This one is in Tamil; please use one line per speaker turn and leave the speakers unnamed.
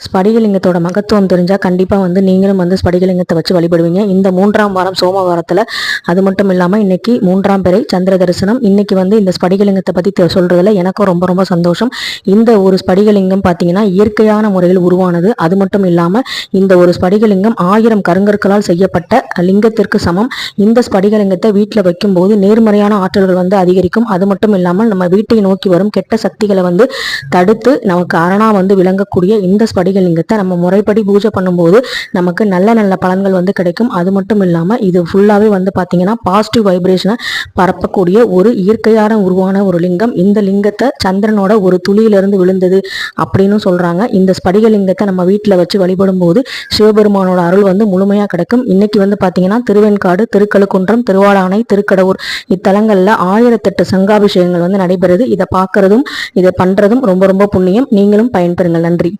ஸ்படிகலிங்கத்தோட மகத்துவம் தெரிஞ்சால் கண்டிப்பாக வந்து நீங்களும் வந்து ஸ்படிகலிங்கத்தை வச்சு வழிபடுவீங்க. இந்த மூன்றாம் வாரம் சோமவாரத்தில் அது மட்டும் இல்லாமல் இன்னைக்கு மூன்றாம் பிறை சந்திர தரிசனம். இன்னைக்கு வந்து இந்த ஸ்படிகலிங்கத்தை பற்றி சொல்கிறதுல எனக்கும் ரொம்ப ரொம்ப சந்தோஷம். இந்த ஒரு ஸ்படிகலிங்கம் பார்த்தீங்கன்னா இயற்கையான முறையில் உருவானது. அது மட்டும் இல்லாமல் இந்த ஒரு ஸ்படிகலிங்கம் ஆயிரம் கருங்கற்களால் செய்யப்பட்ட லிங்கத்திற்கு சமம். இந்த ஸ்படிகலிங்கத்தை வீட்டில் வைக்கும்போது நேர்மறையான ஆற்றல்கள் வந்து அதிகரிக்கும். அது மட்டும் இல்லாமல் நம்ம வீட்டை நோக்கி வரும் கெட்ட சக்திகளை வந்து தடுத்து நமக்கு அரணா வந்து விளங்கக்கூடிய இந்த படிகலிங்கத்தை நம்ம முறைப்படி பூஜை பண்ணும்போது நமக்கு நல்ல நல்ல பலன்கள் வந்து கிடைக்கும். அது மட்டும் இல்லாமல் இது ஃபுல்லாகவே வந்து பார்த்தீங்கன்னா பாசிட்டிவ் வைப்ரேஷனை பரப்பக்கூடிய ஒரு இயற்கையான உருவான ஒரு லிங்கம். இந்த லிங்கத்தை சந்திரனோட ஒரு துளியிலிருந்து விழுந்தது அப்படின்னு சொல்கிறாங்க இந்த ஸ்படிகலிங்கத்தை நம்ம வீட்டில் வச்சு வழிபடும் போது சிவபெருமானோட அருள் வந்து முழுமையாக கிடைக்கும். இன்னைக்கு வந்து பார்த்தீங்கன்னா திருவெண்காடு திருக்கழுக்குன்றம் திருவாளானை திருக்கடவுர் இத்தலங்களில் ஆயிரத்தெட்டு சங்காபிஷேகங்கள் வந்து நடைபெறுது. இதை பார்க்கறதும் இதை பண்ணுறதும் ரொம்ப ரொம்ப புண்ணியம். நீங்களும் பயன்பெறுங்கள். நன்றி.